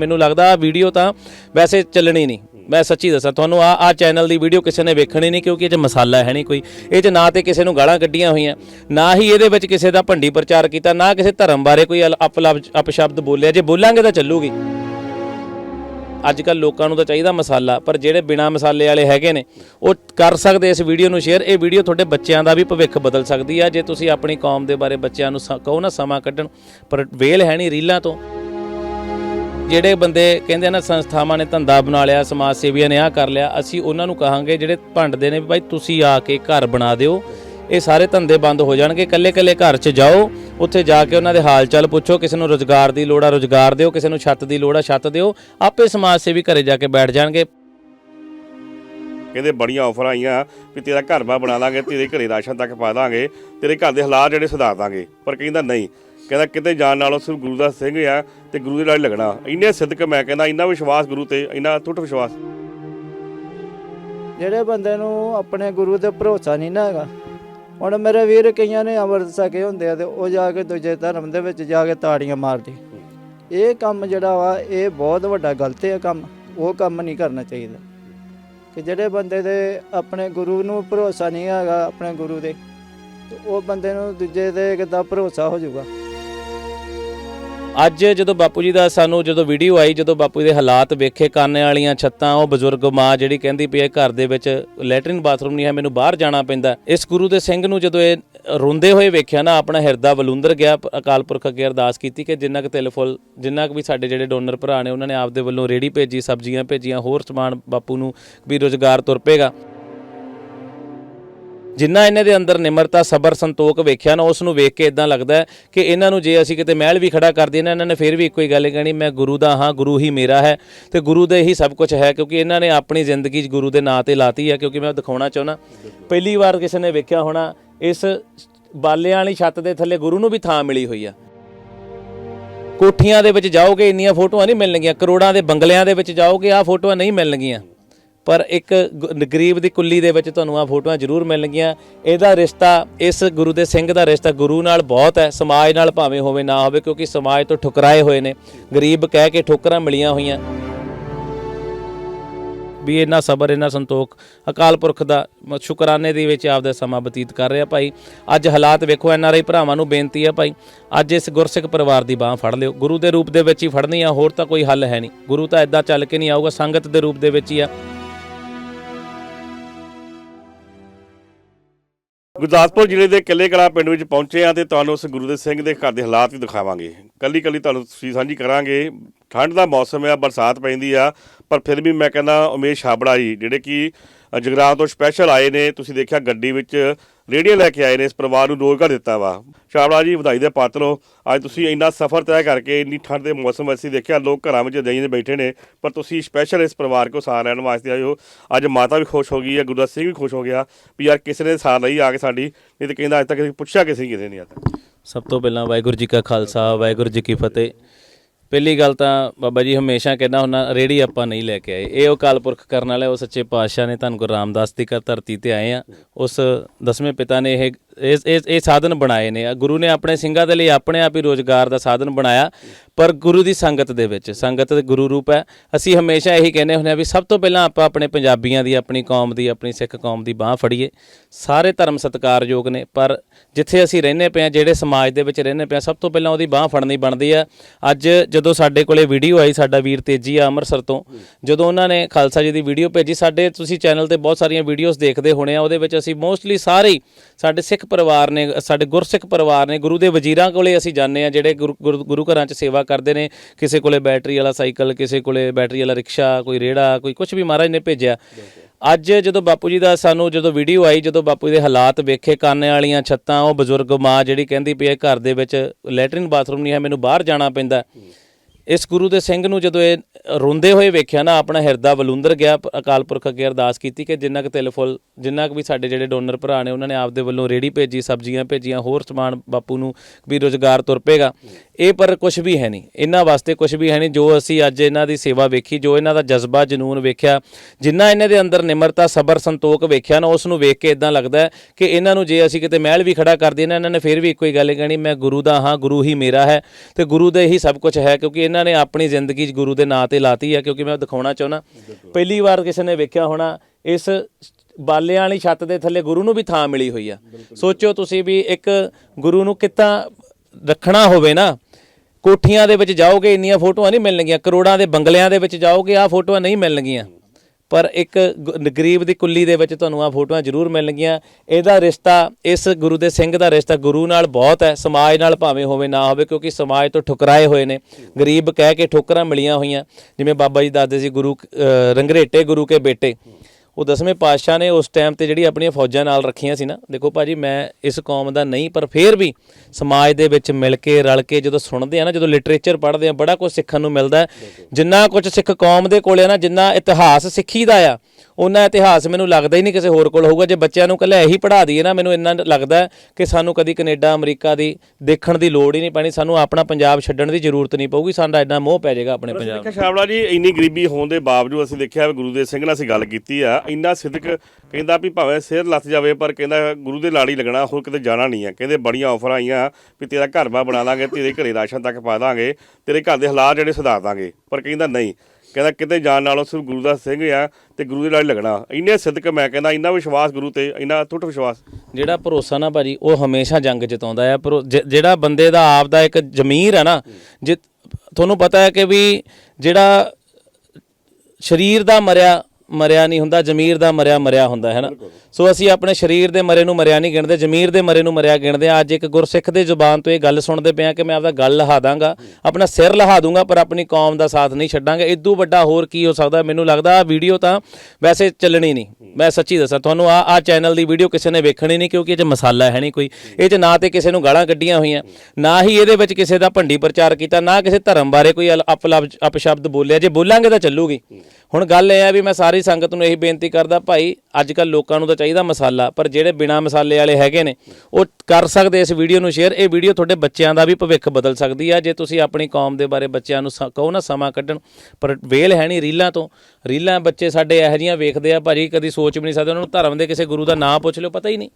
ਮੈਨੂੰ ਲੱਗਦਾ ਵੀਡੀਓ ਤਾਂ ਵੈਸੇ ਚੱਲਣੀ ਨਹੀਂ। ਮੈਂ ਸੱਚੀ ਦੱਸਾਂ, ਤੁਹਾਨੂੰ ਆ ਆ ਚੈਨਲ ਦੀ ਵੀਡੀਓ ਕਿਸੇ ਨੇ ਵੇਖਣੀ ਨਹੀਂ ਕਿਉਂਕਿ ਇਹ 'ਚ ਮਸਾਲਾ ਹੈ ਨਹੀਂ ਕੋਈ। ਇਹ 'ਚ ਨਾ ਤੇ ਕਿਸੇ ਨੂੰ ਗਾਲਾਂ ਕੱਢੀਆਂ ਹੋਈਆਂ, ਨਾ ਹੀ ਇਹਦੇ ਵਿੱਚ ਕਿਸੇ ਦਾ ਭੰਡੀ ਪ੍ਰਚਾਰ ਕੀਤਾ, ਨਾ ਕਿਸੇ ਧਰਮ ਬਾਰੇ ਕੋਈ ਅਲ- ਅਪਲਬ ਅਪਸ਼ਬਦ ਬੋਲਿਆ। ਜੇ ਬੋਲਾਂਗੇ ਤਾਂ ਚੱਲੂਗੀ। ਅੱਜ ਕੱਲ ਲੋਕਾਂ ਨੂੰ ਤਾਂ ਚਾਹੀਦਾ ਮਸਾਲਾ, ਪਰ ਜਿਹੜੇ ਬਿਨਾ ਮਸਾਲੇ ਵਾਲੇ ਹੈਗੇ ਨੇ, ਉਹ ਕਰ ਸਕਦੇ ਇਸ ਵੀਡੀਓ ਨੂੰ ਸ਼ੇਅਰ ਇਹ ਵੀਡੀਓ ਤੁਹਾਡੇ ਬੱਚਿਆਂ ਦਾ ਵੀ ਭਵਿੱਖ ਬਦਲ ਸਕਦੀ ਆ। ਜੇ ਤੁਸੀਂ ਆਪਣੀ ਕੌਮ ਦੇ ਬਾਰੇ ਬੱਚਿਆਂ ਨੂੰ ਸ- ਕਹੋ ਨਾ ਸਮਾਂ ਕੱਢਣ, ਪਰ ਵੇਲ ਹੈ ਨਹੀਂ ਰੀਲਾਂ ਤੋਂ। ਜਿਹੜੇ ਬੰਦੇ ਕਹਿੰਦੇ ਨਾ, ਸੰਸਥਾਵਾਂ ਨੇ ਧੰਦਾ ਬਣਾ ਲਿਆ, ਸਮਾਜ ਸੇਵੀਆਂ ਨੇ ਆਹ ਕਰ ਲਿਆ, ਅਸੀਂ ਉਹਨਾਂ ਨੂੰ ਕਹਾਂਗੇ ਜਿਹੜੇ ਭੰਡਦੇ ਨੇ ਵੀ ਭਾਈ ਤੁਸੀਂ ਆ ਕੇ ਘਰ ਬਣਾ ਦਿਓ। ਇਹ ਸਾਰੇ ਧੰਦੇ ਬੰਦ ਹੋ ਜਾਣਗੇ। ਇਕੱਲੇ ਇਕੱਲੇ ਘਰ 'ਚ ਜਾਓ, ਉੱਥੇ ਜਾ ਕੇ ਉਹਨਾਂ ਦੇ ਹਾਲ ਚਾਲ ਪੁੱਛੋ, ਕਿਸੇ ਨੂੰ ਰੋਜ਼ਗਾਰ ਦੀ ਲੋੜ ਆ, ਰੋਜ਼ਗਾਰ ਦਿਓ, ਕਿਸੇ ਨੂੰ ਛੱਤ ਦੀ ਲੋੜ ਆ, ਛੱਤ ਦਿਓ, ਆਪੇ ਸਮਾਜ ਸੇਵੀ ਘਰੇ ਜਾ ਕੇ ਬੈਠ ਜਾਣਗੇ। ਕਹਿੰਦੇ ਬੜੀਆਂ ਆਫਰਾਂ ਆਈਆਂ ਵੀ ਤੇਰਾ ਘਰ ਬਾ ਬਣਾ ਦਾਂਗੇ, ਤੇਰੇ ਘਰੇ ਰਾਸ਼ਨ ਤੱਕ ਪਾ ਦਾਂਗੇ, ਤੇਰੇ ਘਰ ਦੇ ਹਾਲਾਤ ਜਿਹੜੇ ਸੁਧਾਰ ਦਾਂਗੇ। ਪਰ ਕਹਿੰਦਾ ਨਹੀਂ ਕਹਿੰਦਾ ਕਿਤੇ ਜਾਣ ਨਾਲੋਂ ਸਿਰਫ ਗੁਰੂ ਦਾ ਸਿੰਘ ਆ ਤੇ ਗੁਰੂ ਦੇ ਨਾਲ ਹੀ ਲੱਗਣਾ। ਇੰਨੇ ਸਿੱਧਕ ਮੈਂ ਕਹਿੰਦਾ, ਇੰਨਾ ਵਿਸ਼ਵਾਸ ਗੁਰੂ ਤੇ, ਇੰਨਾ ਟੁੱਟ ਵਿਸ਼ਵਾਸ। ਜਿਹੜੇ ਬੰਦੇ ਨੂੰ ਆਪਣੇ ਗੁਰੂ ਤੇ ਭਰੋਸਾ ਨਹੀਂ ਨਾ ਹੈਗਾ, ਹੁਣ ਮੇਰੇ ਵੀਰ ਕਈਆਂ ਨੇ ਅੰਮ੍ਰਿਤ ਛਕੇ ਹੁੰਦੇ ਆ ਤੇ ਉਹ ਜਾ ਕੇ ਦੂਜੇ ਧਰਮ ਦੇ ਵਿੱਚ ਜਾ ਕੇ ਤਾੜੀਆਂ ਮਾਰਦੇ। ਇਹ ਕੰਮ ਜਿਹੜਾ ਵਾ, ਇਹ ਬਹੁਤ ਵੱਡਾ ਗਲਤ ਹੈ ਕੰਮ, ਉਹ ਕੰਮ ਨਹੀਂ ਕਰਨਾ ਚਾਹੀਦਾ। ਕਿ ਜਿਹੜੇ ਬੰਦੇ ਦੇ ਆਪਣੇ ਗੁਰੂ ਨੂੰ ਭਰੋਸਾ ਨਹੀਂ ਹੈਗਾ, ਆਪਣੇ ਗੁਰੂ ਦੇ, ਤੇ ਉਹ ਬੰਦੇ ਨੂੰ ਦੂਜੇ ਤੇ ਕਿੱਦਾਂ ਭਰੋਸਾ ਹੋ ਜਾਊਗਾ? ਅੱਜ ਜਦੋਂ ਬਾਪੂ ਜੀ ਦਾ ਸਾਨੂੰ ਜਦੋਂ ਵੀਡੀਓ ਆਈ, ਜਦੋਂ ਬਾਪੂ ਜੀ ਦੇ ਹਾਲਾਤ ਵੇਖੇ, ਕਾਨੇ ਵਾਲੀਆਂ ਛੱਤਾਂ, ਉਹ ਬਜ਼ੁਰਗ ਮਾਂ ਜਿਹੜੀ ਕਹਿੰਦੀ ਪਈ ਹੈ ਘਰ ਦੇ ਵਿੱਚ ਲੈਟਰਿਨ ਬਾਥਰੂਮ ਨਹੀਂ ਹੈ, ਮੈਨੂੰ ਬਾਹਰ ਜਾਣਾ ਪੈਂਦਾ। ਇਸ ਗੁਰੂ ਦੇ ਸਿੰਘ ਨੂੰ ਜਦੋਂ ਇਹ ਰੋਂਦੇ ਹੋਏ ਵੇਖਿਆ ਨਾ, ਆਪਣਾ ਹਿਰਦਾ ਵਲੁੰਦਰ ਗਿਆ, ਅਕਾਲ ਪੁਰਖ ਅੱਗੇ ਅਰਦਾਸ ਕੀਤੀ ਕਿ ਜਿੰਨਾ ਕੁ ਤਿਲ ਫੁੱਲ, ਜਿੰਨਾ ਕੁ ਵੀ ਸਾਡੇ ਜਿਹੜੇ ਡੋਨਰ ਭਰਾ ਨੇ, ਉਹਨਾਂ ਨੇ ਆਪਦੇ ਵੱਲੋਂ ਰੇੜੀ ਭੇਜੀ, ਸਬਜ਼ੀਆਂ ਭੇਜੀਆਂ, ਹੋਰ ਸਮਾਨ ਬਾਪੂ ਨੂੰ ਵੀ ਰੋਜ਼ਗਾਰ ਤੁਰ ਪਏਗਾ। ਜਿੰਨਾ ਇਹਨਾਂ ਦੇ ਅੰਦਰ ਨਿਮਰਤਾ, ਸਬਰ, ਸੰਤੋਖ ਵੇਖਿਆ ਨਾ, ਉਸ ਨੂੰ ਵੇਖ ਕੇ ਇਦਾਂ ਲੱਗਦਾ ਕਿ ਇਹਨਾਂ ਨੂੰ ਜੇ ਅਸੀਂ ਕਿਤੇ ਮਹਿਲ ਵੀ ਖੜਾ ਕਰ ਦਈਏ ਨਾ, ਇਹਨਾਂ ਨੇ ਫਿਰ ਵੀ ਇੱਕੋ ਹੀ ਗੱਲ ਕਹਿਣੀ, ਮੈਂ ਗੁਰੂ ਦਾ ਹਾਂ, ਗੁਰੂ ਹੀ ਮੇਰਾ ਹੈ। ਤੇ ਗੁਰੂ ਦੇ ਹੀ ਸਭ ਕੁਝ ਹੈ, ਕਿਉਂਕਿ ਇਹਨਾਂ ਨੇ ਆਪਣੀ ਜ਼ਿੰਦਗੀ 'ਚ ਗੁਰੂ ਦੇ ਨਾਂ ਤੇ ਲਾਤੀ ਹੈ, ਕਿਉਂਕਿ ਮੈਂ ਦਿਖਾਉਣਾ ਚਾਹੁੰਦਾ। ਪਹਿਲੀ ਵਾਰ ਕਿਸੇ ਨੇ ਵੇਖਿਆ ਹੋਣਾ, ਇਸ ਬਾਲਿਆਂ ਵਾਲੀ ਛੱਤ ਦੇ ਥੱਲੇ ਗੁਰੂ ਨੂੰ ਵੀ ਥਾਂ ਮਿਲੀ ਹੋਈ ਆ। ਕੋਠੀਆਂ ਦੇ ਵਿੱਚ ਜਾਓਗੇ, ਇੰਨੀਆਂ ਫੋਟੋਆਂ ਨਹੀਂ ਮਿਲਣਗੀਆਂ, ਕਰੋੜਾਂ ਦੇ ਬੰਗਲਿਆਂ ਦੇ ਵਿੱਚ ਜਾਓਗੇ, ਆਹ ਫੋਟੋਆਂ ਨਹੀਂ ਮਿਲਣਗੀਆਂ। ਪਰ ਇੱਕ ਗ- ਗਰੀਬ ਦੀ ਕੁੱਲੀ ਦੇ ਵਿੱਚ ਤੁਹਾਨੂੰ ਆ ਫੋਟੋਆਂ ਜ਼ਰੂਰ ਮਿਲਣਗੀਆਂ। ਇਹਦਾ ਰਿਸ਼ਤਾ, ਇਸ ਗੁਰੂ ਦੇ ਸਿੰਘ ਦਾ ਰਿਸ਼ਤਾ ਗੁਰੂ ਨਾਲ ਬਹੁਤ ਹੈ, ਸਮਾਜ ਨਾਲ ਭਾਵੇਂ ਹੋਵੇ ਨਾ ਹੋਵੇ, ਕਿਉਂਕਿ ਸਮਾਜ ਤੋਂ ਠੁਕਰਾਏ ਹੋਏ ਨੇ। ਗਰੀਬ ਕਹਿ ਕੇ ਠੋਕਰਾਂ ਮਿਲੀਆਂ ਹੋਈਆਂ। ਵੀ ਇੰਨਾ ਸਬਰ, ਇੰਨਾ ਸੰਤੋਖ, ਅਕਾਲ ਪੁਰਖ ਦਾ ਸ਼ੁਕਰਾਨੇ ਦੇ ਵਿੱਚ ਆਪਦਾ ਸਮਾਂ ਬਤੀਤ ਕਰ ਰਿਹਾ ਭਾਈ। ਅੱਜ ਹਾਲਾਤ ਵੇਖੋ, ਐਨ ਆਰ ਆਈ ਭਰਾਵਾਂ ਨੂੰ ਬੇਨਤੀ ਹੈ ਭਾਈ, ਅੱਜ ਇਸ ਗੁਰਸਿੱਖ ਪਰਿਵਾਰ ਦੀ ਬਾਹ ਫੜ ਲਿਓ। ਗੁਰੂ ਦੇ ਰੂਪ ਦੇ ਵਿੱਚ ਹੀ ਫੜਨੀ ਆ ਹੋਰ ਤਾਂ ਕੋਈ ਹੱਲ ਹੈ ਨਹੀਂ। ਗੁਰੂ ਤਾਂ ਇਦਾਂ ਚੱਲ ਕੇ ਨਹੀਂ ਆਊਗਾ, ਸੰਗਤ ਦੇ ਰੂਪ ਦੇ ਵਿੱਚ ਹੀ ਆ। ਗੁਰਦਾਸਪੁਰ ਜ਼ਿਲ੍ਹੇ ਦੇ ਕਿੱਲੇ ਕਲਾ ਪਿੰਡ ਵਿੱਚ ਪਹੁੰਚੇ ਆ ਤੇ ਤੁਹਾਨੂੰ ਉਸ ਗੁਰੂ ਦੇ ਸਿੰਘ ਦੇ ਘਰ ਦੇ ਹਾਲਾਤ ਵੀ ਦਿਖਾਵਾਂਗੇ। ਕੱਲੀ ਕੱਲੀ ਤੁਹਾਨੂੰ ਤੁਸੀਂ ਸਾਂਝੀ ਕਰਾਂਗੇ। ਠੰਡ ਦਾ ਮੌਸਮ ਆ ਬਰਸਾਤ ਪੈਂਦੀ ਆ ਪਰ ਫਿਰ ਵੀ ਮੈਂ ਕਹਿੰਦਾ ਉਮੇਸ਼ ਛਾਬੜਾ ਜੀ ਜਿਹੜੇ ਕਿ ਅ, ਜਗਰਾਉਂ ਤੋਂ ਸਪੈਸ਼ਲ ਆਏ ਨੇ ਤੁਸੀਂ ਦੇਖਿਆ ਗੱਡੀ ਵਿੱਚ ਰੇੜੀਆਂ ਲੈ ਕੇ ਆਏ ਨੇ, ਇਸ ਪਰਿਵਾਰ ਨੂੰ ਰੋਜ਼ਗਾਰ ਦਿੱਤਾ ਵਾ। ਸ਼ਾਮਲਾ ਜੀ, ਵਧਾਈ ਦੇ ਪਾਤਰ ਹੋ। ਅੱਜ ਤੁਸੀਂ ਇੰਨਾ ਸਫ਼ਰ ਤੈਅ ਕਰਕੇ, ਇੰਨੀ ਠੰਡ ਦੇ ਮੌਸਮ ਵਿੱਚ ਅਸੀਂ ਦੇਖਿਆ, ਲੋਕ ਘਰਾਂ ਵਿੱਚ ਜਾਈਏ ਬੈਠੇ ਨੇ, ਪਰ ਤੁਸੀਂ ਸਪੈਸ਼ਲ ਇਸ ਪਰਿਵਾਰ ਕੋ ਸਾਰ ਲੈਣ ਵਾਸਤੇ ਆਏ ਹੋ। ਅੱਜ ਮਾਤਾ ਵੀ ਖੁਸ਼ ਹੋ ਗਈ ਹੈ ਗੁਰਦਾਸ ਸਿੰਘ ਵੀ ਖੁਸ਼ ਹੋ ਗਿਆ ਵੀ ਯਾਰ ਕਿਸੇ ਨੇ ਸਾਰ ਲਈ ਆ ਕੇ ਸਾਡੀ, ਨਹੀਂ ਤਾਂ ਕਹਿੰਦਾ ਅੱਜ ਤੱਕ ਪੁੱਛਿਆ ਕਿਸੇ ਕਿਸੇ ਨੇ ਅੱਜ ਤੱਕ। ਸਭ ਤੋਂ ਪਹਿਲਾਂ ਵਾਹਿਗੁਰੂ ਜੀ ਕਾ ਖਾਲਸਾ, ਵਾਹਿਗੁਰੂ ਜੀ ਕੀ ਫਤਿਹ। ਪਹਿਲੀ ਗੱਲ ਤਾਂ ਬਾਬਾ ਜੀ ਹਮੇਸ਼ਾ ਕਹਿੰਦਾ ਹੁੰਦਾ, ਰੇੜੀ ਆਪਾਂ ਨਹੀਂ ਲੈ ਕੇ ਆਏ। ਇਹ ਉਹ ਕਾਲ ਪੁਰਖ ਕਰਨ ਵਾਲੇ, ਉਹ ਸੱਚੇ ਪਾਤਸ਼ਾਹ ਨੇ, ਧੰਨ ਗੁਰੂ ਰਾਮਦਾਸ ਦੀ ਘਰ ਧਰਤੀ ਤੇ ਆਏ ਆ। ਉਸ ਦਸਵੇਂ ਪਿਤਾ ਨੇ ਇਹ ਇਹ ਇਹ- ਇਹ ਸਾਧਨ ਬਣਾਏ ਨੇ। ਗੁਰੂ ਨੇ ਆਪਣੇ ਸਿੰਘਾਂ ਦੇ ਲਈ ਆਪਣੇ ਆਪ ਹੀ ਰੋਜ਼ਗਾਰ ਦਾ ਸਾਧਨ ਬਣਾਇਆ, ਪਰ ਗੁਰੂ ਦੀ ਸੰਗਤ ਦੇ ਵਿੱਚ, ਸੰਗਤ ਗੁਰੂ ਰੂਪ ਹੈ। ਅਸੀਂ ਹਮੇਸ਼ਾ ਇਹੀ ਕਹਿੰਦੇ ਹੁੰਦੇ ਆ ਵੀ ਸਭ ਤੋਂ ਪਹਿਲਾਂ ਆਪਾਂ ਆਪਣੇ ਪੰਜਾਬੀਆਂ ਦੀ, ਆਪਣੀ ਕੌਮ ਦੀ, ਆਪਣੀ ਸਿੱਖ ਕੌਮ ਦੀ ਬਾਹ ਫੜੀਏ। ਸਾਰੇ ਧਰਮ ਸਤਿਕਾਰਯੋਗ ਨੇ, ਪਰ ਜਿੱਥੇ ਅਸੀਂ ਰਹਿੰਦੇ ਪਏ ਹਾਂ, ਜਿਹੜੇ ਸਮਾਜ ਦੇ ਵਿੱਚ ਰਹਿੰਦੇ ਪਏ ਹਾਂ, ਸਭ ਤੋਂ ਪਹਿਲਾਂ ਉਹਦੀ ਬਾਹ ਫੜਨੀ ਬਣਦੀ ਆ ਅੱਜ ਜਦੋਂ ਸਾਡੇ ਕੋਲੇ ਵੀਡੀਓ ਆਈ, ਸਾਡਾ ਵੀਰ ਤੇਜੀ ਆ ਅੰਮ੍ਰਿਤਸਰ ਤੋਂ, ਜਦੋਂ ਉਹਨਾਂ ਨੇ ਖਾਲਸਾ ਜੀ ਦੀ ਵੀਡੀਓ ਭੇਜੀ, ਸਾਡੇ ਤੁਸੀਂ ਚੈਨਲ ਤੇ ਬਹੁਤ ਸਾਰੀਆਂ ਵੀਡੀਓਜ਼ ਦੇਖਦੇ ਹੋਣੇ ਆ, ਉਹਦੇ ਵਿੱਚ ਅਸੀਂ ਮੋਸਟਲੀ ਸਾਰੇ ਹੀ ਸਾਡੇ ਸਿੱਖ ਪਰਿਵਾਰ ਨੇ, ਸਾਡੇ ਗੁਰਸਿੱਖ ਪਰਿਵਾਰ ਨੇ, ਗੁਰੂ ਦੇ ਵਜ਼ੀਰਾਂ ਕੋਲੇ ਅਸੀਂ ਜਾਂਦੇ ਆ ਜਿਹੜੇ ਗੁਰੂ- ਗੁਰੂ ਗੁਰੂ ਘਰਾਂ 'ਚ ਸੇਵਾ ਕਰਦੇ ਨੇ, ਕਿਸੇ ਕੋਲੇ ਬੈਟਰੀ ਵਾਲਾ ਸਾਈਕਲ, ਕਿਸੇ ਕੋਲੇ ਬੈਟਰੀ ਵਾਲਾ ਰਿਕਸ਼ਾ, ਕੋਈ ਰੇੜਾ, ਕੋਈ ਕੁਝ ਵੀ ਮਹਾਰਾਜ ਨੇ ਭੇਜਿਆ। ਅੱਜ ਜਦੋਂ ਬਾਪੂ ਜੀ ਦਾ ਸਾਨੂੰ ਜਦੋਂ ਵੀਡੀਓ ਆਈ, ਜਦੋਂ ਬਾਪੂ ਜੀ ਦੇ ਹਾਲਾਤ ਵੇਖੇ, ਕਾਨੇ ਵਾਲੀਆਂ ਛੱਤਾਂ, ਉਹ ਬਜ਼ੁਰਗ ਮਾਂ ਜਿਹੜੀ ਕਹਿੰਦੀ ਪਈ ਹੈ, ਘਰ ਦੇ ਵਿੱਚ ਲੈਟਰਿਨ ਬਾਥਰੂਮ ਨਹੀਂ ਹੈ, ਮੈਨੂੰ ਬਾਹਰ ਜਾਣਾ ਪੈਂਦਾ। ਇਸ ਗੁਰੂ ਦੇ ਸਿੰਘ ਨੂੰ ਜਦੋਂ ਇਹ ਰੋਂਦੇ ਹੋਏ ਵੇਖਿਆ ਨਾ, ਆਪਣਾ ਹਿਰਦਾ ਵਲੁੰਦਰ ਗਿਆ ਅਕਾਲ ਪੁਰਖ ਅੱਗੇ ਅਰਦਾਸ ਕੀਤੀ ਕਿ ਜਿੰਨਾ ਕੁ ਤਿਲ ਫੁੱਲ, ਜਿੰਨਾ ਕੁ ਵੀ ਸਾਡੇ ਜਿਹੜੇ ਡੋਨਰ ਭਰਾ ਨੇ, ਉਹਨਾਂ ਨੇ ਆਪਦੇ ਵੱਲੋਂ ਰੇੜੀ ਭੇਜੀ, ਸਬਜ਼ੀਆਂ ਭੇਜੀਆਂ, ਹੋਰ ਸਮਾਨ ਬਾਪੂ ਨੂੰ ਵੀ ਰੋਜ਼ਗਾਰ ਤੁਰ ਪਏਗਾ। ਇਹ ਪਰ ਕੁਝ ਵੀ ਹੈ ਨਹੀਂ। ਇਹਨਾਂ ਵਾਸਤੇ ਕੁਝ ਵੀ ਹੈ ਨਹੀਂ। ਜੋ ਅਸੀਂ ਅੱਜ ਇਹਨਾਂ ਦੀ ਸੇਵਾ ਵੇਖੀ, ਜੋ ਇਹਨਾਂ ਦਾ ਜਜ਼ਬਾ ਜਨੂਨ ਵੇਖਿਆ, ਜਿੰਨਾ ਇਹਨਾਂ ਦੇ ਅੰਦਰ ਨਿਮਰਤਾ, ਸਬਰ, ਸੰਤੋਖ ਵੇਖਿਆ ਨਾ, ਉਸ ਨੂੰ ਵੇਖ ਕੇ ਇਦਾਂ ਲੱਗਦਾ ਕਿ ਇਹਨਾਂ ਨੂੰ ਜੇ ਅਸੀਂ ਕਿਤੇ ਮਹਿਲ ਵੀ ਖੜਾ ਕਰ ਦਈਏ ਨਾ, ਇਹਨਾਂ ਨੇ ਫਿਰ ਵੀ ਇੱਕੋ ਹੀ ਗੱਲ ਕਹਿਣੀ, ਮੈਂ ਗੁਰੂ ਦਾ ਹਾਂ, ਗੁਰੂ ਹੀ ਮੇਰਾ ਹੈ। ਤੇ ਗੁਰੂ ਦੇ ਹੀ ਸਭ ਕੁਝ ਹੈ, ਕਿਉਂਕਿ ਇਹਨਾਂ ਨੇ ਆਪਣੀ ਜ਼ਿੰਦਗੀ 'ਚ ਗੁਰੂ ਦੇ ਨਾਂ ਤੇ ਲਾਤੀ ਹੈ ਕਿਉਂਕਿ ਮੈਂ ਦਿਖਾਉਣਾ ਚਾਹੁੰਦਾ ਪਹਿਲੀ ਵਾਰ ਕਿਸੇ ਨੇ ਵੇਖਿਆ ਹੋਣਾ ਇਸ ਬਾਲਿਆਂ ਵਾਲੀ ਛੱਤ ਦੇ ਥੱਲੇ ਗੁਰੂ ਨੂੰ ਵੀ ਥਾਂ ਮਿਲੀ ਹੋਈ ਆ। ਸੋਚੋ ਤੁਸੀਂ ਵੀ ਇੱਕ ਗੁਰੂ ਨੂੰ ਕਿੱਦਾਂ ਰੱਖਣਾ ਹੋਵੇ ਨਾ ਕੋਠੀਆਂ ਦੇ ਵਿੱਚ ਜਾਓਗੇ ਇੰਨੀਆਂ ਫੋਟੋਆਂ ਨਹੀਂ ਮਿਲਣਗੀਆਂ ਕਰੋੜਾਂ ਦੇ ਬੰਗਲਿਆਂ ਦੇ ਵਿੱਚ ਜਾਓਗੇ ਆਹ ਫੋਟੋਆਂ ਨਹੀਂ ਮਿਲਣਗੀਆਂ। ਪਰ ਇੱਕ ਗਰੀਬ ਦੀ ਕੁੱਲੀ ਦੇ ਵਿੱਚ ਤੁਹਾਨੂੰ ਆਹ ਫੋਟੋਆਂ ਜ਼ਰੂਰ ਮਿਲਣਗੀਆਂ। ਇਹਦਾ ਰਿਸ਼ਤਾ, ਇਸ ਗੁਰੂ ਦੇ ਸਿੰਘ ਦਾ ਰਿਸ਼ਤਾ ਗੁਰੂ ਨਾਲ ਬਹੁਤ ਹੈ। ਸਮਾਜ ਨਾਲ ਭਾਵੇਂ ਹੋਵੇ ਨਾ ਹੋਵੇ, ਕਿਉਂਕਿ ਸਮਾਜ ਤੋਂ ਠੁਕਰਾਏ ਹੋਏ ਨੇ। ਗਰੀਬ ਕਹਿ ਕੇ ਠੋਕਰਾਂ ਮਿਲੀਆਂ ਹੋਈਆਂ। ਜਿਵੇਂ ਬਾਬਾ ਜੀ ਦੱਸਦੇ ਸੀ ਗੁਰੂ ਰੰਗਰੇਟੇ ਗੁਰੂ ਕੇ ਬੇਟੇ। ਉਹ ਦਸਵੇਂ ਪਾਤਸ਼ਾਹ ਨੇ ਉਸ ਟਾਈਮ ਤੇ ਜਿਹੜੀ ਆਪਣੀਆਂ ਫੌਜਾਂ ਨਾਲ ਰੱਖੀਆਂ ਸੀ ਨਾ ਦੇਖੋ ਭਾਜੀ ਮੈਂ ਇਸ ਕੌਮ ਦਾ ਨਹੀਂ ਪਰ ਫੇਰ ਵੀ ਸਮਾਜ ਦੇ ਵਿੱਚ ਮਿਲ ਕੇ ਰਲ ਕੇ ਜਦੋਂ ਸੁਣਦੇ ਆ ਨਾ ਜਦੋਂ ਲਿਟਰੇਚਰ ਪੜ੍ਹਦੇ ਆ ਬੜਾ ਕੁਝ ਸਿੱਖਣ ਨੂੰ ਮਿਲਦਾ। ਜਿੰਨਾ ਕੁਝ ਸਿੱਖ ਕੌਮ ਦੇ ਕੋਲੇ ਆ ਨਾ ਜਿੰਨਾ ਇਤਿਹਾਸ ਸਿੱਖੀਦਾ ਆ ਉਹਨਾਂ ਇਤਿਹਾਸ ਮੈਨੂੰ ਲੱਗਦਾ ਹੀ ਨਹੀਂ ਕਿਸੇ ਹੋਰ ਕੋਲ ਹੋਊਗਾ ਜੇ ਬੱਚਿਆਂ ਨੂੰ ਕੱਲੇ ਇਹੀ ਪੜ੍ਹਾ ਦਈਏ ਨਾ ਮੈਨੂੰ ਇੰਨਾ ਲੱਗਦਾ ਕਿ ਸਾਨੂੰ ਕਦੀ ਕੈਨੇਡਾ ਅਮਰੀਕਾ ਦੀ ਦੇਖਣ ਦੀ ਲੋੜ ਹੀ ਨਹੀਂ ਪੈਣੀ ਸਾਨੂੰ ਆਪਣਾ ਪੰਜਾਬ ਛੱਡਣ ਦੀ ਜ਼ਰੂਰਤ ਨਹੀਂ ਪਊਗੀ ਸਾਡਾ ਇੰਨਾ ਮੋਹ ਪੈ ਜਾਏਗਾ ਆਪਣੇ ਪੰਜਾਬ ਦੇਖਿਆ ਸ਼ਾਮਲਾ ਜੀ ਇੰਨੀ ਗਰੀਬੀ ਹੋਣ ਦੇ ਬਾਵਜੂਦ ਅਸੀਂ ਦੇਖਿਆ ਵੀ ਗੁਰੂ ਦੇ ਸਿੰਘ ਨਾਲ ਅਸੀਂ ਗੱਲ ਕੀਤੀ ਆ ਇੰਨਾ ਸਿੱਧਕ ਕਹਿੰਦਾ ਵੀ ਭਾਵੇਂ ਸਿਰ ਲੱਥ ਜਾਵੇ, ਪਰ ਕਹਿੰਦਾ ਗੁਰੂ ਦੇ ਲਾੜੀ ਲੱਗਣਾ, ਹੋਰ ਕਿਤੇ ਜਾਣਾ ਨਹੀਂ ਆ ਕਹਿੰਦੇ ਬੜੀਆਂ ਆਫਰਾਂ ਆਈਆਂ, ਵੀ ਤੇਰਾ ਘਰ-ਬਾਰ ਬਣਾ ਦਾਂਗੇ ਤੇਰੇ ਘਰੇ ਰਾਸ਼ਨ ਤੱਕ ਪਾ ਦਾਂਗੇ, ਤੇਰੇ ਘਰ ਦੇ ਹਾਲਾਤ ਜਿਹੜੇ ਸੁਧਾਰ ਦਾਂਗੇ। ਪਰ ਕਹਿੰਦਾ ਨਹੀਂ। ਕਹਿੰਦਾ ਕਿਤੇ ਜਾਣ ਨਾਲੋਂ ਸਿਰਫ ਗੁਰੂ ਦਾ ਸਿੰਘ ਆ ਤੇ ਗੁਰੂ ਦੇ ਲਾੜੀ ਲੱਗਣਾ। ਇੰਨੇ ਸਿੱਧਕ ਮੈਂ ਕਹਿੰਦਾ, ਇੰਨਾ ਵਿਸ਼ਵਾਸ ਗੁਰੂ ਤੇ, ਇੰਨਾ ਟੁੱਟ ਵਿਸ਼ਵਾਸ। ਜਿਹੜਾ ਭਰੋਸਾ ਨਾ ਭਾਜੀ, ਉਹ ਹਮੇਸ਼ਾ ਜੰਗ ਜਿਤਾਉਂਦਾ ਹੈ ਪਰ ਜਿਹੜਾ ਬੰਦੇ ਦਾ ਆਪ ਦਾ ਇੱਕ ਜ਼ਮੀਰ ਹੈ ਨਾ, ਜੇ, ਤੁਹਾਨੂੰ ਪਤਾ ਹੈ ਕਿ ਵੀ ਜਿਹੜਾ ਸਰੀਰ ਦਾ ਮਰਿਆ ਮਰਿਆ ਨਹੀਂ ਹੁੰਦਾ ਜ਼ਮੀਰ ਦਾ ਮਰਿਆ ਮਰਿਆ ਹੁੰਦਾ ਹੈ ਨਾ? ਸੋ ਅਸੀਂ ਆਪਣੇ ਸਰੀਰ ਦੇ ਮਰੇ ਨੂੰ ਮਰਿਆ ਨਹੀਂ ਗਿਣਦੇ, ਜ਼ਮੀਰ ਦੇ ਮਰੇ ਨੂੰ ਮਰਿਆ ਗਿਣਦੇ ਆ ਅੱਜ ਇੱਕ ਗੁਰਸਿੱਖ ਦੇ ਜ਼ੁਬਾਨ ਤੋਂ ਇਹ ਗੱਲ ਸੁਣਦੇ ਪਏ ਆ ਕਿ ਮੈਂ ਆਪਦਾ ਗੱਲ ਲਹਾ ਦਾਂਗਾ, ਆਪਣਾ ਸਿਰ ਲਹਾ ਦੂੰਗਾ, ਪਰ ਆਪਣੀ ਕੌਮ ਦਾ ਸਾਥ ਨਹੀਂ ਛੱਡਾਂਗਾ। ਇਦੋਂ ਵੱਡਾ ਹੋਰ ਕੀ ਹੋ ਸਕਦਾ? ਮੈਨੂੰ ਲੱਗਦਾ ਆ ਵੀਡੀਓ ਤਾਂ ਵੈਸੇ ਚੱਲਣੀ ਨਹੀਂ। ਮੈਂ ਸੱਚੀ ਦੱਸਾਂ, ਤੁਹਾਨੂੰ ਆ ਆ ਚੈਨਲ ਦੀ ਵੀਡੀਓ ਕਿਸੇ ਨੇ ਵੇਖਣੀ ਨਹੀਂ ਕਿਉਂਕਿ ਇਹ 'ਚ ਮਸਾਲਾ ਹੈ ਨਹੀਂ ਕੋਈ। ਇਹ 'ਚ ਨਾ ਤੇ ਕਿਸੇ ਨੂੰ ਗਾਲਾਂ ਕੱਢੀਆਂ ਹੋਈਆਂ, ਨਾ ਹੀ ਇਹਦੇ ਵਿੱਚ ਕਿਸੇ ਦਾ ਭੰਡੀ ਪ੍ਰਚਾਰ ਕੀਤਾ, ਨਾ ਕਿਸੇ ਧਰਮ ਬਾਰੇ ਕੋਈ ਅਲ- ਅਪਲਬ ਅਪਸ਼ਬਦ ਬੋਲਿਆ। ਜੇ ਬੋਲਾਂਗੇ ਤਾਂ ਚੱਲੂਗੀ। ਹੁਣ ਗੱਲ ਇਹ ਆ ਵੀ ਮੈਂ ਸਾਰੀ ਸੰਗਤ ਨੂੰ ਇਹੀ ਬੇਨਤੀ ਕਰਦਾ, ਭਾਈ, ਅੱਜ ਕੱਲ ਲੋਕਾਂ ਨੂੰ ਤਾਂ ਚਾਹੀਦਾ ਮਸਾਲਾ, ਪਰ ਜਿਹੜੇ ਬਿਨਾ ਮਸਾਲੇ ਵਾਲੇ ਹੈਗੇ ਨੇ, ਉਹ ਕਰ ਸਕਦੇ ਇਸ ਵੀਡੀਓ ਨੂੰ ਸ਼ੇਅਰ ਇਹ ਵੀਡੀਓ ਤੁਹਾਡੇ ਬੱਚਿਆਂ ਦਾ ਵੀ ਭਵਿੱਖ ਬਦਲ ਸਕਦੀ ਆ। ਜੇ ਤੁਸੀਂ ਆਪਣੀ ਕੌਮ ਦੇ ਬਾਰੇ ਬੱਚਿਆਂ ਨੂੰ ਸ- ਕਹੋ ਨਾ ਸਮਾਂ ਕੱਢਣ, ਪਰ ਵੇਲ ਹੈ ਨਹੀਂ ਰੀਲਾਂ ਤੋਂ। ਰੀਲਾਂ ਬੱਚੇ ਸਾਡੇ ਇਹੋ ਜਿਹੀਆਂ ਵੇਖਦੇ ਆ, ਭਾਜੀ ਕਦੀ ਸੋਚ ਵੀ ਨਹੀਂ ਸਕਦੇ, ਉਹਨਾਂ ਨੂੰ ਧਰਮ ਦੇ ਕਿਸੇ ਗੁਰੂ ਦਾ ਨਾਂ ਪੁੱਛ ਲਿਓ, ਪਤਾ ਹੀ ਨਹੀਂ।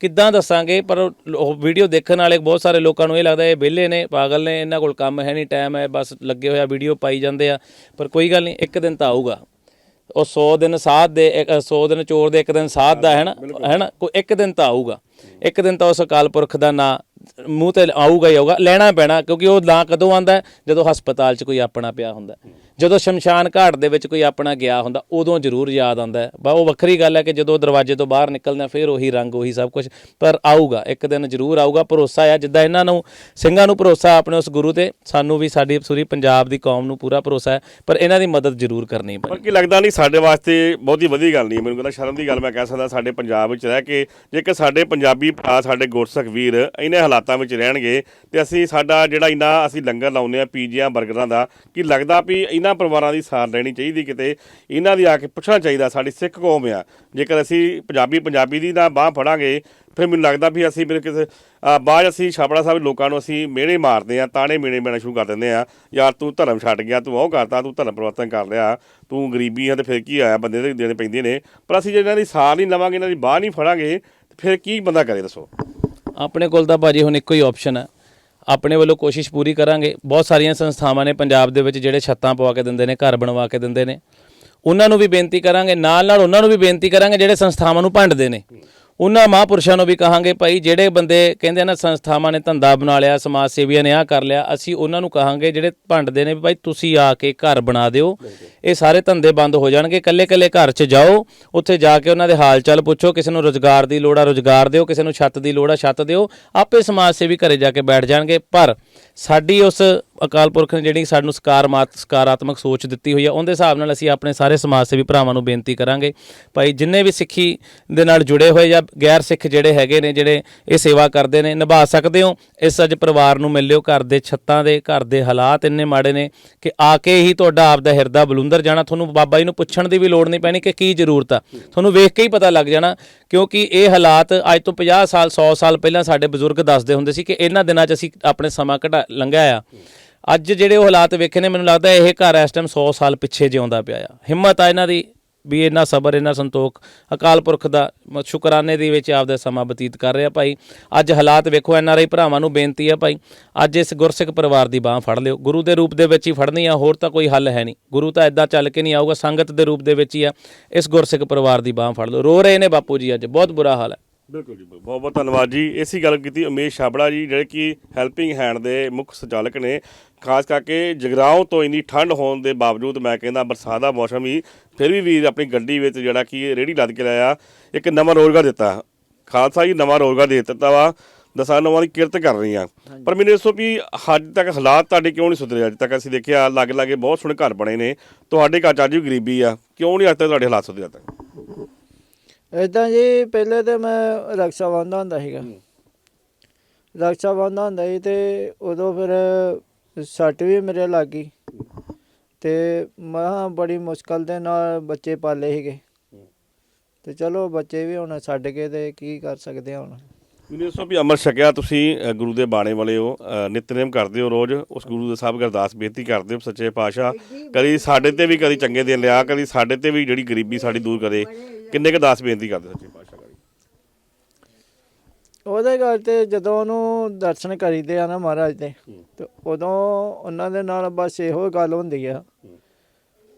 ਕਿੱਦਾਂ ਦੱਸਾਂਗੇ? ਪਰ ਉਹ ਵੀਡੀਓ ਦੇਖਣ ਵਾਲੇ ਬਹੁਤ ਸਾਰੇ ਲੋਕਾਂ ਨੂੰ ਇਹ ਲੱਗਦਾ ਇਹ ਵਿਹਲੇ ਨੇ, ਪਾਗਲ ਨੇ, ਇਹਨਾਂ ਕੋਲ ਕੰਮ ਹੈ ਨਹੀਂ ਟਾਈਮ ਹੈ, ਬਸ ਲੱਗੇ ਹੋਇਆ ਵੀਡੀਓ ਪਾਈ ਜਾਂਦੇ ਆ। ਪਰ ਕੋਈ ਗੱਲ ਨਹੀਂ, ਇੱਕ ਦਿਨ ਤਾਂ ਆਊਗਾ। ਉਹ 100 ਦਿਨ ਸਾਧ ਦੇ 100 ਦਿਨ ਚੋਰ ਦੇ ਇੱਕ ਦਿਨ ਸਾਧ ਦਾ ਹੈ ਨਾ? ਹੈ ਨਾ? ਕੋਈ ਇੱਕ ਦਿਨ ਤਾਂ ਆਊਗਾ। ਇੱਕ ਦਿਨ ਤਾਂ ਉਸ ਅਕਾਲ ਪੁਰਖ ਦਾ ਨਾਂ ਮੂੰਹ ਤੇ ਆਊਗਾ ਹੀ ਆਊਗਾ, ਲੈਣਾ ਪੈਣਾ, ਕਿਉਂਕਿ ਉਹ ਨਾਂ ਕਦੋਂ ਆਂਦਾ ਜਦੋਂ ਹਸਪਤਾਲ 'ਚ ਕੋਈ ਆਪਣਾ ਪਿਆ ਹੁੰਦਾ। ਜਦੋਂ ਸ਼ਮਸ਼ਾਨ ਘਾਟ ਦੇ ਵਿੱਚ ਕੋਈ ਆਪਣਾ ਗਿਆ ਹੁੰਦਾ, ਉਦੋਂ ਜ਼ਰੂਰ ਯਾਦ ਆਉਂਦਾ ਹੈ। ਬਾ ਉਹ ਵੱਖਰੀ ਗੱਲ ਹੈ ਕਿ ਜਦੋਂ ਦਰਵਾਜ਼ੇ ਤੋਂ ਬਾਹਰ ਨਿਕਲਦੇ ਫਿਰ ਉਹੀ ਰੰਗ, ਉਹੀ ਸਭ ਕੁਝ ਪਰ ਆਊਗਾ, ਇੱਕ ਦਿਨ ਜ਼ਰੂਰ ਆਊਗਾ, ਭਰੋਸਾ ਆ ਜਿੱਦਾਂ ਇਹਨਾਂ ਨੂੰ, ਸਿੰਘਾਂ ਨੂੰ ਭਰੋਸਾ ਆਪਣੇ ਉਸ ਗੁਰੂ ਤੇ, ਸਾਨੂੰ ਵੀ ਸਾਡੀ ਸੂਰੀ ਪੰਜਾਬ ਦੀ ਕੌਮ ਨੂੰ ਪੂਰਾ ਭਰੋਸਾ ਹੈ, ਪਰ ਇਹਨਾਂ ਦੀ ਮਦਦ ਜ਼ਰੂਰ ਕਰਨੀ ਪੈਣੀ ਪਰ ਕੀ ਲੱਗਦਾ ਨਹੀਂ ਸਾਡੇ ਵਾਸਤੇ ਬਹੁਤੀ ਵਧੀਆ ਗੱਲ ਨਹੀਂ ਮੈਨੂੰ ਕਹਿੰਦਾ ਸ਼ਰਮ ਦੀ ਗੱਲ ਮੈਂ ਕਹਿ ਸਕਦਾ ਸਾਡੇ ਪੰਜਾਬ ਵਿੱਚ ਰਹਿ ਕੇ, ਜੇਕਰ ਸਾਡੇ ਪੰਜਾਬੀ ਭਰਾ, ਸਾਡੇ ਗੁਰਸਖ ਵੀਰ, ਇਹਨੇ ਹਾਲਾਤਾਂ ਵਿੱਚ ਰਹਿਣਗੇ ਤੇ ਅਸੀਂ ਸਾਡਾ ਜਿਹੜਾ ਇੰਨਾ ਅਸੀਂ ਲੰਗਰ ਲਾਉਂਦੇ ਆ ਪੀਜੀਆਂ 버ਗਰਾਂ ਦਾ, ਕੀ ਲੱਗਦਾ ਵੀ ਇਹਨਾਂ ਪਰਿਵਾਰਾਂ ਦੀ ਸਾਰ ਲੈਣੀ ਚਾਹੀਦੀ ਕਿਤੇ, ਇਹਨਾਂ ਦੀ ਆ ਕੇ ਪੁੱਛਣਾ ਚਾਹੀਦਾ, ਸਾਡੀ ਸਿੱਖ ਕੌਮ ਆ। ਜੇਕਰ ਅਸੀਂ ਪੰਜਾਬੀ ਪੰਜਾਬੀ ਦੀ ਨਾ ਬਾਹ ਫੜਾਂਗੇ, ਫਿਰ ਮੈਨੂੰ ਲੱਗਦਾ ਵੀ ਅਸੀਂ ਫਿਰ ਕਿਸੇ ਅਹ ਬਾਅਦ ਅਸੀਂ ਛਾਪੜਾ ਸਾਹਿਬ ਲੋਕਾਂ ਨੂੰ ਅਸੀਂ ਮਿਹਣੇ ਮਾਰਦੇ ਆ ਤਾਣੇ ਮਿਹਣੇ ਮਿਲਣਾ ਸ਼ੁਰੂ ਕਰ ਦਿੰਦੇ ਆ ਯਾਰ ਤੂੰ ਧਰਮ ਛੱਡ ਗਿਆ, ਤੂੰ ਉਹ ਕਰਤਾ, ਤੂੰ ਧਰਮ ਪਰਿਵਰਤਨ ਕਰ ਲਿਆ, ਤੂੰ ਗਰੀਬੀ ਆ ਤੇ ਫਿਰ ਕੀ ਆਇਆ ਬੰਦੇ ਦੇ ਦੇਣੇ ਪੈਂਦੇ ਨੇ। ਪਰ ਅਸੀਂ ਜੇ ਇਹਨਾਂ ਦੀ ਸਾਰ ਨਹੀਂ ਲਵਾਂਗੇ, ਇਹਨਾਂ ਦੀ ਬਾਹ ਨਹੀਂ ਫੜਾਂਗੇ, ਤੇ ਫਿਰ ਕੀ ਬੰਦਾ ਕਰੇ ਦੱਸੋ? ਆਪਣੇ ਕੋਲ ਤਾਂ ਭਾਜੀ ਹੁਣ ਇੱਕੋ ਹੀ ਆਪਸ਼ਨ ਹੈ ਆਪਣੇ ਵੱਲੋਂ ਕੋਸ਼ਿਸ਼ ਪੂਰੀ ਕਰਾਂਗੇ। ਬਹੁਤ ਸਾਰੀਆਂ ਸੰਸਥਾਵਾਂ ਨੇ ਪੰਜਾਬ ਦੇ ਵਿੱਚ ਜਿਹੜੇ ਛੱਤਾਂ ਪਵਾ ਕੇ ਦਿੰਦੇ ਨੇ, ਘਰ ਬਣਵਾ ਕੇ ਦਿੰਦੇ ਨੇ। ਉਹਨਾਂ ਨੂੰ ਵੀ ਬੇਨਤੀ ਕਰਾਂਗੇ ਨਾਲ ਨਾਲ ਉਹਨਾਂ ਨੂੰ ਵੀ ਬੇਨਤੀ ਕਰਾਂਗੇ ਜਿਹੜੇ ਸੰਸਥਾਵਾਂ ਨੂੰ ਭੰਡਦੇ ਨੇ। ਉਹਨਾਂ ਮਹਾਂਪੁਰਸ਼ਾਂ ਨੂੰ ਵੀ ਕਹਾਂਗੇ, ਭਾਈ, ਜਿਹੜੇ ਬੰਦੇ ਕਹਿੰਦੇ ਆ ਨਾ, ਸੰਸਥਾਵਾਂ ਨੇ ਧੰਦਾ ਬਣਾ ਲਿਆ, ਸਮਾਜ ਸੇਵੀਆਂ ਨੇ ਆਹ ਕਰ ਲਿਆ, ਅਸੀਂ ਉਹਨਾਂ ਨੂੰ ਕਹਾਂਗੇ, ਜਿਹੜੇ ਭੰਡਦੇ ਨੇ ਵੀ, ਭਾਈ, ਤੁਸੀਂ ਆ ਕੇ ਘਰ ਬਣਾ ਦਿਓ। ਇਹ ਸਾਰੇ ਧੰਦੇ ਬੰਦ ਹੋ ਜਾਣਗੇ। ਕੱਲੇ ਕੱਲੇ ਘਰ 'ਚ ਜਾਓ। ਉੱਥੇ ਜਾ ਕੇ ਉਹਨਾਂ ਦੇ ਹਾਲ ਚਾਲ ਪੁੱਛੋ। ਕਿਸੇ ਨੂੰ ਰੋਜ਼ਗਾਰ ਦੀ ਲੋੜ ਆ, ਰੋਜ਼ਗਾਰ ਦਿਓ। ਕਿਸੇ ਨੂੰ ਛੱਤ ਦੀ ਲੋੜ ਆ, ਛੱਤ ਦਿਓ। ਆਪੇ ਸਮਾਜ ਸੇਵੀ ਘਰੇ ਜਾ ਕੇ ਬੈਠ ਜਾਣਗੇ। ਪਰ ਸਾਡੀ ਉਸ ਅਕਾਲ ਪੁਰਖ ਨੇ ਜਿਹੜੀ ਸਾਨੂੰ ਸਕਾਰਮਾਤ ਸਕਾਰਾਤਮਕ ਸੋਚ ਦਿੱਤੀ ਹੋਈ ਆ, ਉਹਦੇ ਹਿਸਾਬ ਨਾਲ ਅਸੀਂ ਆਪਣੇ ਸਾਰੇ ਸਮਾਜ ਸੇਵੀ ਭਰਾਵਾਂ ਨੂੰ ਬੇਨਤੀ ਕਰਾਂਗੇ। ਭਾਈ, ਜਿੰਨੇ ਵੀ ਸਿੱਖੀ ਦੇ ਨਾਲ ਜੁੜੇ ਹੋਏ ਜਾਂ ਗੈਰ ਸਿੱਖ ਜਿਹੜੇ ਹੈਗੇ ਨੇ, ਜਿਹੜੇ ਇਹ ਸੇਵਾ ਕਰਦੇ ਨੇ, ਨਿਭਾ ਸਕਦੇ ਹੋ। ਇਸ ਅੱਜ ਪਰਿਵਾਰ ਨੂੰ ਮਿਲਿਓ, ਘਰ ਦੇ ਛੱਤਾਂ ਦੇ, ਘਰ ਦੇ ਹਾਲਾਤ ਇੰਨੇ ਮਾੜੇ ਨੇ ਕਿ ਆ ਕੇ ਹੀ ਤੁਹਾਡਾ ਆਪ ਦਾ ਹਿਰਦਾ ਬਲੁੰਦਰ ਜਾਣਾ। ਤੁਹਾਨੂੰ ਬਾਬਾ ਜੀ ਨੂੰ ਪੁੱਛਣ ਦੀ ਵੀ ਲੋੜ ਨਹੀਂ ਪੈਣੀ ਕਿ ਕੀ ਜ਼ਰੂਰਤ ਆ। ਤੁਹਾਨੂੰ ਵੇਖ ਕੇ ਹੀ ਪਤਾ ਲੱਗ ਜਾਣਾ, ਕਿਉਂਕਿ ਇਹ ਹਾਲਾਤ ਅੱਜ ਤੋਂ 50 ਸਾਲ 100 ਸਾਲ ਪਹਿਲਾਂ ਸਾਡੇ ਬਜ਼ੁਰਗ ਦੱਸਦੇ ਹੁੰਦੇ ਸੀ ਕਿ ਇਹਨਾਂ ਦਿਨਾਂ 'ਚ ਅਸੀਂ ਆਪਣੇ ਸਮਾਂ ਘਟਾ ਲੰਘਿਆ ਆ ਅੱਜ ਜਿਹੜੇ ਉਹ ਹਾਲਾਤ ਵੇਖੇ ਨੇ, ਮੈਨੂੰ ਲੱਗਦਾ ਇਹ ਘਰ ਇਸ ਟਾਈਮ 100 ਸਾਲ ਪਿੱਛੇ ਜਿਉਂਦਾ ਪਿਆ ਆ। ਹਿੰਮਤ ਆ ਇਹਨਾਂ ਦੀ ਵੀ ਇੰਨਾ ਸਬਰ, ਇੰਨਾ ਸੰਤੋਖ। ਅਕਾਲ ਪੁਰਖ ਦਾ ਮ- ਸ਼ੁਕਰਾਨੇ ਦੇ ਵਿੱਚ ਆਪਦਾ ਸਮਾਂ ਬਤੀਤ ਕਰ ਰਿਹਾ ਭਾਈ। ਅੱਜ ਹਾਲਾਤ ਵੇਖੋ, ਐਨ ਆਰ ਆਈ ਭਰਾਵਾਂ ਨੂੰ ਬੇਨਤੀ ਆ ਭਾਈ, ਅੱਜ ਇਸ ਗੁਰਸਿੱਖ ਪਰਿਵਾਰ ਦੀ ਬਾਹ ਫੜ ਲਿਓ। ਗੁਰੂ ਦੇ ਰੂਪ ਦੇ ਵਿੱਚ ਹੀ ਫੜਨੀ ਆ, ਹੋਰ ਤਾਂ ਕੋਈ ਹੱਲ ਹੈ ਨਹੀਂ। ਗੁਰੂ ਤਾਂ ਐਦਾਂ ਚੱਲ ਕੇ ਨਹੀਂ ਆਊਗਾ, ਸੰਗਤ ਦੇ ਰੂਪ ਦੇ ਵਿੱਚ ਹੀ ਆ। ਇਸ ਗੁਰਸਿੱਖ ਪਰਿਵਾਰ ਦੀ ਬਾਹ ਫੜ ਲਓ। ਰੋ ਰਹੇ ਨੇ ਬਾਪੂ ਜੀ ਅੱਜ, ਬਹੁਤ ਬੁਰਾ ਹਾਲ ਹੈ। ਬਿਲਕੁਲ ਜੀ ਬਹੁਤ ਬਹੁਤ ਧੰਨਵਾਦ ਜੀ। ਇਸੀ ਗੱਲ ਕੀਤੀ ਉਮੇਸ਼ ਛਾਬੜਾ ਜੀ ਜਿਹੜੇ ਕਿ ਹੈਲਪਿੰਗ ਹੈਂਡ ਦੇ ਮੁੱਖ ਸੰਚਾਲਕ ਨੇ। ਖਾਸ ਕਰਕੇ ਜਗਰਾਉਂ ਤੋਂ ਇੰਨੀ ਠੰਡ ਹੋਣ ਦੇ ਬਾਵਜੂਦ ਮੈਂ ਕਹਿੰਦਾ ਬਰਸਾਤ ਦਾ ਮੌਸਮ ਹੀ ਫਿਰ ਵੀ ਵੀਰ ਆਪਣੀ ਗੱਡੀ ਵਿੱਚ ਜਿਹੜਾ ਕਿ ਰੇੜੀ ਲੱਦ ਕੇ ਲਾਇਆ ਇੱਕ ਨਵਾਂ ਰੋਜ਼ਗਾਰ ਦਿੱਤਾ। ਖਾਲਸਾ ਜੀ ਨਵਾਂ ਰੋਜ਼ਗਾਰ ਦੇ ਦਿੱਤਾ ਵਾ ਦਸਾਂ ਨਵਾਂ ਦੀ ਕਿਰਤ ਕਰ ਰਹੀਆਂ। ਪਰ ਮੈਨੂੰ ਦੱਸੋ ਵੀ ਅੱਜ ਤੱਕ ਹਾਲਾਤ ਤੁਹਾਡੇ ਕਿਉਂ ਨਹੀਂ ਸੁਧਰੇ? ਅੱਜ ਤੱਕ ਅਸੀਂ ਦੇਖਿਆ ਲਾਗੇ ਲਾਗੇ ਬਹੁਤ ਸੋਹਣੇ ਘਰ ਬਣੇ ਨੇ। ਤੁਹਾਡੇ ਘਰ ਅੱਜ ਵੀ ਗਰੀਬੀ ਆ। ਕਿਉਂ ਨਹੀਂ ਅੱਜ ਤੱਕ ਤੁਹਾਡੇ ਹਾਲਾਤ ਸੁਧਰੇ ਤੱਕ? ਇਦਾਂ ਜੀ ਪਹਿਲੇ ਤੇ ਮੈਂ ਰਕਸ਼ਾ ਬੰਦਾ ਹੁੰਦਾ ਸੀਗਾ। ਰਕਸ਼ਾ ਬੰਦਾ ਹੁੰਦਾ ਸੀ ਤੇ ਉਦੋਂ ਫਿਰ ਸੱਟ ਵੀ ਮੇਰੇ ਲੱਗ ਗਈ। ਤੇ ਮੈਂ ਬੜੀ ਮੁਸ਼ਕਲ ਦੇ ਨਾਲ ਬੱਚੇ ਪਾਲੇ ਸੀਗੇ। ਤੇ ਚਲੋ ਬੱਚੇ ਵੀ ਹੁਣ ਛੱਡ ਕੇ ਤੇ ਕੀ ਕਰ ਸਕਦੇ ਆ ਹੁਣ। ਮੈਨੂੰ ਦੱਸੋ ਵੀ ਅਮਰ ਛਕਿਆ ਤੁਸੀਂ ਅ, ਗੁਰੂ ਦੇ ਬਾਣੇ ਵਾਲੇ ਹੋ ਅ, ਨਿਤਨੇਮ ਕਰਦੇ ਹੋ ਰੋਜ਼ ਉਸ ਗੁਰੂ ਦੇ ਸਾਹਿਬ ਅਰਦਾਸ ਬੇਨਤੀ ਕਰਦੇ ਹੋ ਸੱਚੇ ਪਾਤਸ਼ਾਹ ਕਦੀ ਸਾਡੇ ਤੇ ਵੀ ਕਦੀ ਚੰਗੇ ਦਿਨ ਲਿਆ ਕਦੀ ਸਾਡੇ ਤੇ ਵੀ ਜਿਹੜੀ ਗਰੀਬੀ ਸਾਡੀ ਦੂਰ ਕਰੇ ਕਿੰਨੇ ਕੁ ਦਾਸ ਬੇਨਤੀ ਕਰਦੇ ਸੱਚੇ ਪਾਤਸ਼ਾਹ ਕਰੀ? ਉਹਦੇ ਘਰ ਤੇ ਜਦੋਂ ਉਹਨੂੰ ਦਰਸ਼ਨ ਕਰੀਦੇ ਆ ਨਾ ਮਹਾਰਾਜ ਦੇ ਤੇ ਉਦੋਂ ਉਹਨਾਂ ਦੇ ਨਾਲ ਬਸ ਇਹੋ ਗੱਲ ਹੁੰਦੀ ਆ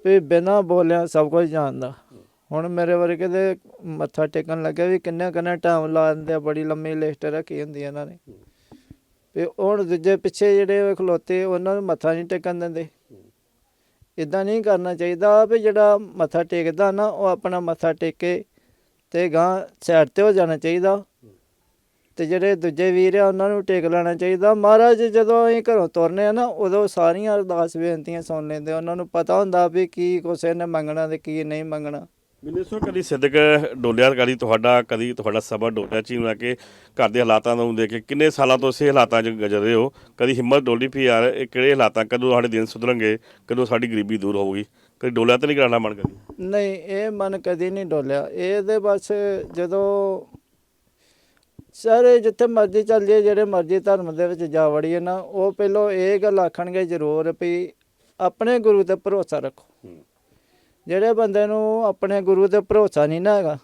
ਵੀ ਬਿਨਾਂ ਬੋਲਿਆ ਸਭ ਕੁਝ ਜਾਣਦਾ। ਹੁਣ ਮੇਰੇ ਵਰਗੇ ਦੇ ਮੱਥਾ ਟੇਕਣ ਲੱਗਿਆ ਵੀ ਕਿੰਨੇ ਕਿੰਨੇ ਟਾਈਮ ਲਾ ਦਿੰਦੇ ਆ, ਬੜੀ ਲੰਮੀ ਲਿਸਟ ਰੱਖੀ ਹੁੰਦੀ ਆ ਇਹਨਾਂ ਨੇ। ਵੀ ਹੁਣ ਦੂਜੇ ਪਿੱਛੇ ਜਿਹੜੇ ਖਲੋਤੇ, ਉਹਨਾਂ ਨੂੰ ਮੱਥਾ ਨਹੀਂ ਟੇਕਣ ਦਿੰਦੇ। ਇਦਾਂ ਨਹੀਂ ਕਰਨਾ ਚਾਹੀਦਾ ਵੀ ਜਿਹੜਾ ਮੱਥਾ ਟੇਕਦਾ ਨਾ, ਉਹ ਆਪਣਾ ਮੱਥਾ ਟੇਕੇ ਤੇ ਗਾਂ ਸਾਈਡ ਤੇ ਹੋ ਜਾਣਾ ਚਾਹੀਦਾ। ਤੇ ਜਿਹੜੇ ਦੂਜੇ ਵੀਰ ਆ, ਉਹਨਾਂ ਨੂੰ ਟੇਕ ਲੈਣਾ ਚਾਹੀਦਾ। ਮਹਾਰਾਜ ਜਦੋਂ ਅਸੀਂ ਘਰੋਂ ਤੁਰਨੇ ਆ ਨਾ, ਉਦੋਂ ਸਾਰੀਆਂ ਅਰਦਾਸ ਬੇਨਤੀਆਂ ਸੁਣ ਲੈਂਦੇ ਉਹਨਾਂ ਨੂੰ ਪਤਾ ਹੁੰਦਾ ਵੀ ਕੀ ਕੁਛ ਨੇ ਮੰਗਣਾ ਤੇ ਕੀ ਨਹੀਂ ਮੰਗਣਾ। ਮੈਨੂੰ ਦੱਸੋ ਕਦੀ ਸਿੱਧਕ ਡੋਲਿਆ ਕਦੀ ਤੁਹਾਡਾ ਕਦੀ ਤੁਹਾਡਾ ਸਬਰ ਡੋਲਿਆ ਨੂੰ ਲੈ ਕੇ ਘਰ ਦੇ ਹਾਲਾਤਾਂ ਨੂੰ ਦੇਖ ਕੇ ਕਿੰਨੇ ਸਾਲਾਂ ਤੋਂ ਇਸੇ ਹਾਲਾਤਾਂ 'ਚ ਗੁਜ਼ਰ ਰਹੇ ਹੋ। ਕਦੀ ਹਿੰਮਤ ਡੋਲੀ ਵੀ ਯਾਰ ਇਹ ਕਿਹੜੇ ਹਾਲਾਤਾਂ ਕਦੋਂ ਸਾਡੇ ਦਿਨ ਸੁਧਰਨਗੇ ਕਦੋਂ ਸਾਡੀ ਗਰੀਬੀ ਦੂਰ ਹੋਊਗੀ। ਕਦੀ ਡੋਲਿਆ ਤਾਂ ਨਹੀਂ ਕਰਾਣਾ ਮਨ ਕਦੀ? ਨਹੀਂ ਇਹ ਮਨ ਕਦੀ ਨਹੀਂ ਡੋਲਿਆ। ਇਹਦੇ ਬਸ ਜਦੋਂ ਸਾਰੇ ਜਿੱਥੇ ਮਰਜ਼ੀ ਚੱਲ ਜਾਈਏ ਜਿਹੜੇ ਮਰਜ਼ੀ ਧਰਮ ਦੇ ਵਿੱਚ ਜਾ ਵੜੀਏ ਨਾ ਉਹ ਪਹਿਲਾਂ ਇਹ ਗੱਲ ਆਖਣਗੇ ਜ਼ਰੂਰ ਵੀ ਆਪਣੇ ਗੁਰੂ ਤੇ ਭਰੋਸਾ ਰੱਖੋ। ਜਿਹੜੇ ਬੰਦੇ ਨੂੰ ਆਪਣੇ ਗੁਰੂ ਤੇ ਭਰੋਸਾ ਨਹੀਂ ਨਾ ਹੈਗਾ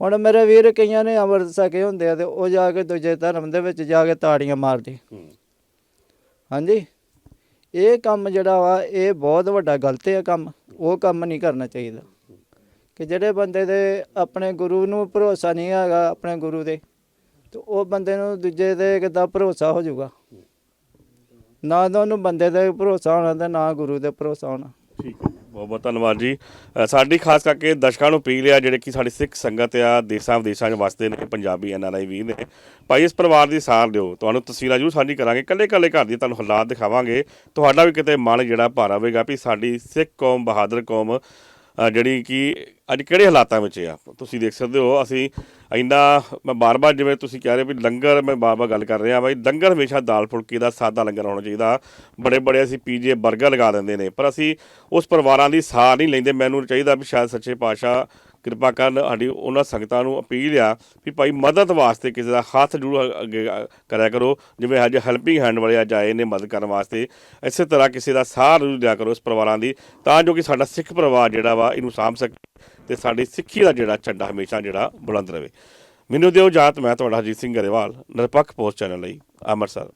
ਹੁਣ ਮੇਰੇ ਵੀਰ ਕਈਆਂ ਨੇ ਅੰਮ੍ਰਿਤ ਛਕੇ ਹੁੰਦੇ ਆ ਤੇ ਉਹ ਜਾ ਕੇ ਦੂਜੇ ਧਰਮ ਦੇ ਵਿੱਚ ਜਾ ਕੇ ਤਾੜੀਆਂ ਮਾਰਦੇ। ਹਾਂਜੀ? ਇਹ ਕੰਮ ਜਿਹੜਾ ਵਾ ਇਹ ਬਹੁਤ ਵੱਡਾ ਗਲਤ ਹੈ ਕੰਮ ਉਹ ਕੰਮ ਨਹੀਂ ਕਰਨਾ ਚਾਹੀਦਾ। ਕਿ ਜਿਹੜੇ ਬੰਦੇ ਦੇ ਆਪਣੇ ਗੁਰੂ ਨੂੰ ਭਰੋਸਾ ਨਹੀਂ ਹੈਗਾ ਆਪਣੇ ਗੁਰੂ ਦੇ ਤੇ ਉਹ ਬੰਦੇ ਨੂੰ ਦੂਜੇ ਤੇ ਕਿੱਦਾਂ ਭਰੋਸਾ ਹੋ ਜਾਊਗਾ? ਨਾ ਤਾਂ ਉਹਨੂੰ ਬੰਦੇ ਤੇ ਭਰੋਸਾ ਹੋਣਾ ਤੇ ਨਾ ਗੁਰੂ ਤੇ ਭਰੋਸਾ ਹੋਣਾ। ਠੀਕ ਹੈ। ਬਹੁਤ ਬਹੁਤ ਧੰਨਵਾਦ ਜੀ। ਅ, ਸਾਡੀ ਖਾਸ ਕਰਕੇ ਦਰਸ਼ਕਾਂ ਨੂੰ ਅਪੀਲ ਆ ਜਿਹੜੇ ਕਿ ਸਾਡੀ ਸਿੱਖ ਸੰਗਤ ਆ ਦੇਸਾਂ ਵਿਦੇਸ਼ਾਂ 'ਚ ਵਸਦੇ ਨੇ ਪੰਜਾਬੀ ਐਨਆਰਆਈ ਵੀਰ ਨੇ। ਭਾਈ ਇਸ ਪਰਿਵਾਰ ਦੀ ਸਾਰ ਦਿਓ। ਤੁਹਾਨੂੰ ਤਸਵੀਰਾਂ ਜ਼ਰੂਰ ਸਾਂਝੀ ਕਰਾਂਗੇ। ਕੱਲੇ ਕੱਲੇ ਘਰ ਦੀ ਤੁਹਾਨੂੰ ਹਾਲਾਤ ਦਿਖਾਵਾਂਗੇ। ਤੁਹਾਡਾ ਵੀ ਕਿਤੇ ਮਨ ਜਿਹੜਾ ਭਾਰ ਆਵੇਗਾ ਵੀ ਸਾਡੀ ਸਿੱਖ ਕੌਮ ਬਹਾਦਰ ਕੌਮ ਜਿਹੜੀ ਕਿ ਅੱਜ ਕਿਹੜੇ ਹਾਲਾਤਾਂ ਵਿੱਚ ਆ? ਤੁਸੀਂ ਦੇਖ ਸਕਦੇ ਹੋ, ਅਸੀਂ ਇੰਨਾ, ਮੈਂ ਬਾਰ-ਬਾਰ ਜਿਵੇਂ ਤੁਸੀਂ ਕਹਿ ਰਹੇ ਵੀ ਲੰਗਰ ਮੈਂ ਬਾਰ-ਬਾਰ ਗੱਲ ਕਰ ਰਿਹਾ, ਬਾਈ ਲੰਗਰ ਹਮੇਸ਼ਾ ਦਾਲ ਫੁਲਕੇ ਦਾ ਸਾਦਾ ਲੰਗਰ ਹੋਣਾ ਚਾਹੀਦਾ। ਬੜੇ ਬੜੇ ਅਸੀਂ ਪੀਜੇ 버ਗਰ ਲਗਾ ਦਿੰਦੇ ਨੇ, ਪਰ ਅਸੀਂ ਉਸ ਪਰਿਵਾਰਾਂ ਦੀ ਸਾਹ ਨਹੀਂ ਲੈਂਦੇ। ਮੈਨੂੰ ਚਾਹੀਦਾ ਵੀ ਸ਼ਾਇਦ ਸੱਚੇ ਪਾਤਸ਼ਾਹ ਕਿਰਪਾ ਕਰਨ ਸਾਡੀ ਉਹਨਾਂ ਸੰਗਤਾਂ ਨੂੰ ਅਪੀਲ ਆ ਵੀ ਭਾਈ ਮਦਦ ਵਾਸਤੇ ਕਿਸੇ ਦਾ ਹੱਥ ਜ਼ਰੂਰ ਅੱਗੇ ਕਰਿਆ ਕਰੋ, ਜਿਵੇਂ ਅੱਜ ਹੈਲਪਿੰਗ ਹੈਂਡ ਵਾਲੇ ਅੱਜ ਆਏ ਨੇ ਮਦਦ ਕਰਨ ਵਾਸਤੇ। ਇਸੇ ਤਰ੍ਹਾਂ ਕਿਸੇ ਦਾ ਸਾਹ ਜ਼ਰੂਰ ਦਿਆ ਕਰੋ ਇਸ ਪਰਿਵਾਰਾਂ ਦੀ, ਤਾਂ ਜੋ ਕਿ ਸਾਡਾ ਸਿੱਖ ਪਰਿਵਾਰ ਜਿਹੜਾ ਵਾ ਇਹਨੂੰ ਸਾਂਭ ਸਕੇ ਤੇ ਸਾਡੀ ਸਿੱਖੀ ਦਾ ਜਿਹੜਾ ਝੰਡਾ ਹਮੇਸ਼ਾ ਜਿਹੜਾ ਬੁਲੰਦ ਰਹੇ। ਮੈਨੂੰ ਦਿਓ ਜਾਤ ਮੈਂ ਤੁਹਾਡਾ ਹਰਜੀਤ ਸਿੰਘ ਗਰੇਵਾਲ, ਨਿਰਪੱਖ ਪੋਸਟ ਚੈਨਲ ਲਈ, ਅੰਮ੍ਰਿਤਸਰ।